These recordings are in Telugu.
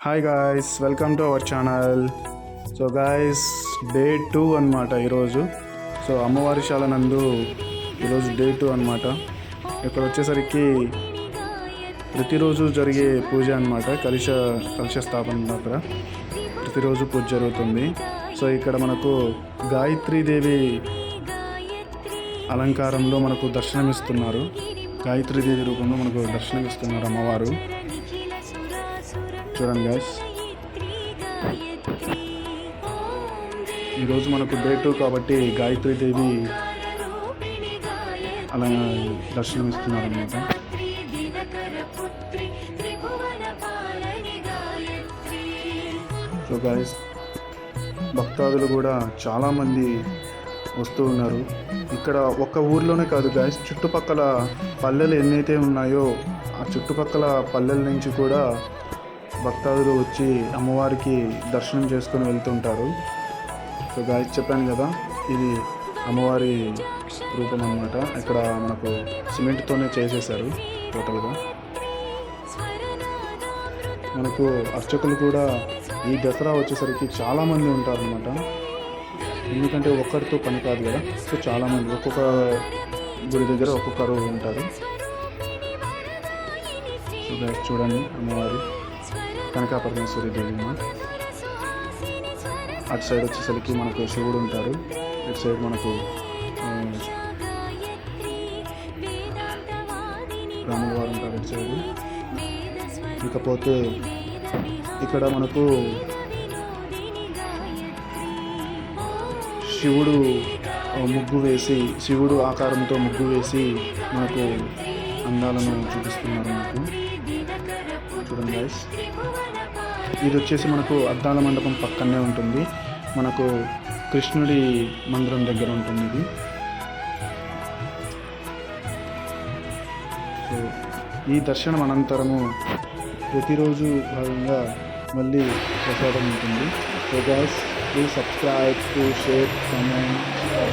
Hi guys welcome to our channel so guys day two అనమాట ఈరోజు. సో అమ్మవారి శాల నందు ఈరోజు డే టూ అనమాట ఇక్కడ వచ్చేసరికి ప్రతిరోజు జరిగే పూజ అనమాట కలుష కలుష స్థాపన దగ్గర ప్రతిరోజు పూజ జరుగుతుంది. సో ఇక్కడ మనకు గాయత్రీదేవి అలంకారంలో మనకు దర్శనమిస్తున్నారు. గాయత్రీదేవి రూపంలో మనకు దర్శనమిస్తున్నారు అమ్మవారు. చూడండి గాయస్ ఈరోజు మనకు డే టూ కాబట్టి గాయత్రి దేవి అలా దర్శనమిస్తున్నారు అనమాట సో గాయస్ భక్తాదులు కూడా చాలామంది వస్తూ ఉన్నారు. ఇక్కడ ఒక్క ఊర్లోనే కాదు గాయస్ చుట్టుపక్కల పల్లెలు ఎన్నైతే ఉన్నాయో ఆ చుట్టుపక్కల పల్లెల నుంచి కూడా భక్తాదులు వచ్చి అమ్మవారికి దర్శనం చేసుకొని వెళ్తుంటారు. సో గాయస్ చెప్పాను కదా ఇది అమ్మవారి రూపం అనమాట ఇక్కడ మనకు సిమెంట్తోనే చేసేసారు టోటల్గా. మనకు అర్చకులు కూడా ఈ దసరా వచ్చేసరికి చాలామంది ఉంటారనమాట ఎందుకంటే ఒక్కరితో పని కాదు కదా సో చాలామంది ఒక్కొక్క గుడి దగ్గర ఒక్కొక్కరు ఉంటారు. చూడండి అమ్మవారి. కనకా పరమేశ్వరి దేవి అటు సైడ్ వచ్చేసరికి మనకు శివుడు ఉంటారు. ఇటు సైడ్ మనకు ఆ, రాముల వారు ఉంటారు ఇటు సైడ్. ఇకపోతే ఇక్కడ మనకు శివుడు ముగ్గు వేసి శివుడు ఆకారంతో ముగ్గు వేసి మనకు అందాలను చూపిస్తున్నారు మనకు చూడండి గైస్ ఇది వచ్చేసి మనకు అద్దాల మండపం పక్కనే ఉంటుంది. మనకు కృష్ణుడి మందిరం దగ్గర ఉంటుంది ఇది. సో ఈ దర్శనం అనంతరము ప్రతిరోజు భాగంగా మళ్ళీ ప్రసాదం ఉంటుంది. So guys please subscribe to share comment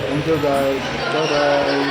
thank you guys bye